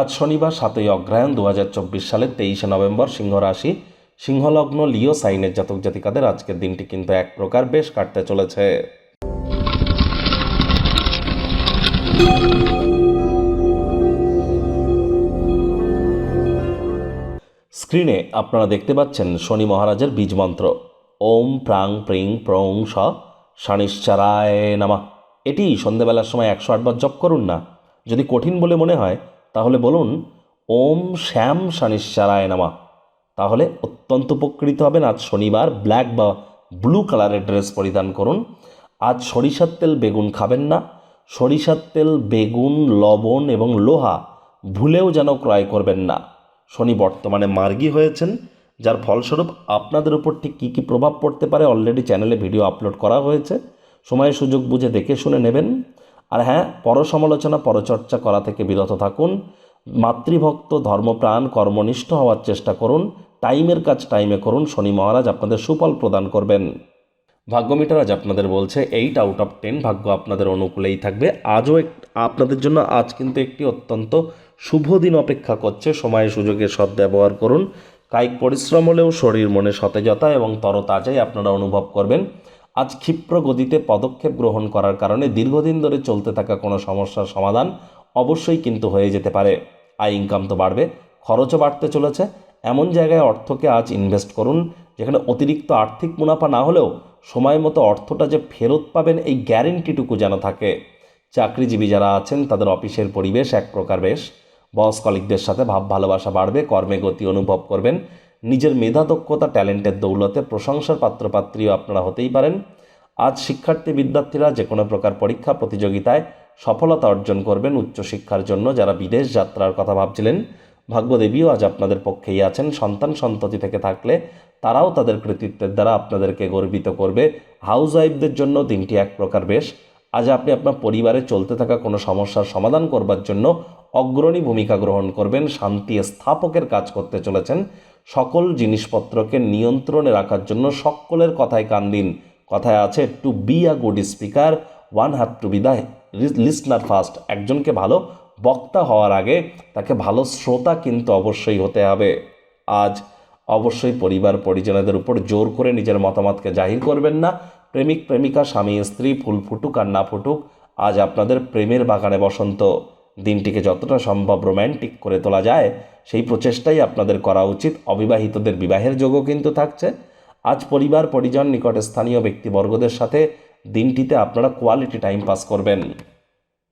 আজ শনিবার সাতই অগ্রহায়ণ দু হাজার চব্বিশ সালের তেইশে নভেম্বর সিংহ রাশি সিংহলগ্ন লিও সাইনের জাতক জাতিকাদের আজকের দিনটি কিন্তু এক প্রকার বেশ কাটতে চলেছে। স্ক্রিনে আপনারা দেখতে পাচ্ছেন শনি মহারাজের বীজ মন্ত্র। ওম প্রাং প্রিং প্রং স শানিশ্চারায় নামা। এটি সন্ধেবেলার সময় একশো আটবার জপ করুন না। যদি কঠিন বলে মনে হয় তাহলে বলুন, ওম শ্যাম শানিশ্চারায় নামা। তাহলে অত্যন্ত উপকৃত হবেন। আজ শনিবার, ব্ল্যাক বা ব্লু কালারের ড্রেস পরিধান করুন। আজ সরিষার তেল বেগুন খাবেন না। সরিষার তেল, বেগুন, লবণ এবং লোহা ভুলেও যেন ক্রয় করবেন না। শনি বর্তমানে মার্গী হয়েছেন, যার ফলস্বরূপ আপনাদের উপর ঠিক কী কী প্রভাব পড়তে পারে অলরেডি চ্যানেলে ভিডিও আপলোড করা হয়েছে। সময় সুযোগ বুঝে দেখে শুনে নেবেন। আর হ্যাঁ পর সমালোচনা পরচর্চা করা থেকে বিরত থাকুন। মাতৃভক্ত, ধর্মপ্রাণ, কর্মনিষ্ঠ হওয়ার চেষ্টা করুন। টাইমের কাজ টাইমে করুন। শনি মহারাজ আপনাদের সুফল প্রদান করবেন। ভাগ্যমিটার আজ আপনাদের বলছে, এইট আউট অফ টেন ভাগ্য আপনাদের অনুকূলেই থাকবে। আজও এক, আপনাদের জন্য আজ কিন্তু একটি অত্যন্ত শুভ দিন অপেক্ষা করছে। সময় সুযোগের সদ্ব্যবহার করুন। কায়িক পরিশ্রম হলেও শরীর মনে সতেজতা এবং তরতাজাই আপনারা অনুভব করবেন। আজ ক্ষিপ্র গতিতে পদক্ষেপ গ্রহণ করার কারণে দীর্ঘদিন ধরে চলতে থাকা কোনো সমস্যার সমাধান অবশ্যই কিন্তু হয়ে যেতে পারে। আয় ইনকাম তো বাড়বে, খরচও বাড়তে চলেছে। এমন জায়গায় অর্থকে আজ ইনভেস্ট করুন, যেখানে অতিরিক্ত আর্থিক মুনাফা না হলেও সময় মতো অর্থটা যে ফেরত পাবেন এই গ্যারেন্টিটুকু যেন থাকে। চাকরিজীবী যারা আছেন, তাদের অফিসের পরিবেশ এক প্রকার বেশ। বস কলিকদের সাথে ভাব ভালোবাসা বাড়বে, কর্মে গতি অনুভব করবেন। নিজের মেধা দক্ষতা ট্যালেন্টের দৌলতে প্রশংসার পাত্রপাত্রীও আপনারা হতেই পারেন। আজ শিক্ষার্থী বিদ্যার্থীরা যে কোনো প্রকার পরীক্ষা, প্রতিযোগিতায় সফলতা অর্জন করবেন উচ্চশিক্ষার জন্য যারা বিদেশ যাত্রার কথা ভাবছিলেন। ভাগ্যদেবীও আজ আপনাদের পক্ষেই আছেন। সন্তান সন্ততি থেকে থাকলে তারাও তাদের কৃতিত্বের দ্বারা আপনাদেরকে গর্বিত করবে। হাউস ওয়াইফদের জন্য দিনটি এক প্রকার বেশ। আজ আপনি আপনার পরিবারে চলতে থাকা কোনো সমস্যার সমাধান করবার জন্য অগ্রণী ভূমিকা গ্রহণ করবেন। শান্তি স্থাপকের কাজ করতে চলেছেন। সকল জিনিসপত্রকে নিয়ন্ত্রণে রাখার জন্য সকলের কথায় কান দিন। কথায় আছে to be a good speaker one have to be the listener first একজনকে ভালো বক্তা হওয়ার আগে তাকে ভালো শ্রোতা কিন্তু অবশ্যই হতে হবে। আজ অবশ্যই পরিবার পরিজনদের উপর জোর করে নিজের মতামতকে জাহির করবেন না। প্রেমিক, প্রেমিকা, স্বামী, স্ত্রী, ফুল ফুটুক আর না ফুটুক, আজ আপনাদের প্রেমের বাগানে বসন্ত। দিনটিকে যতটা সম্ভব রোম্যান্টিক করে তোলা যায় সেই প্রচেষ্টাই আপনাদের করা উচিত। অবিবাহিতদের বিবাহের যোগও কিন্তু থাকছে। আজ পরিবার পরিজন নিকটে স্থানীয় ব্যক্তিবর্গদের সাথে দিনটিতে আপনারা কোয়ালিটি টাইম পাস করবেন।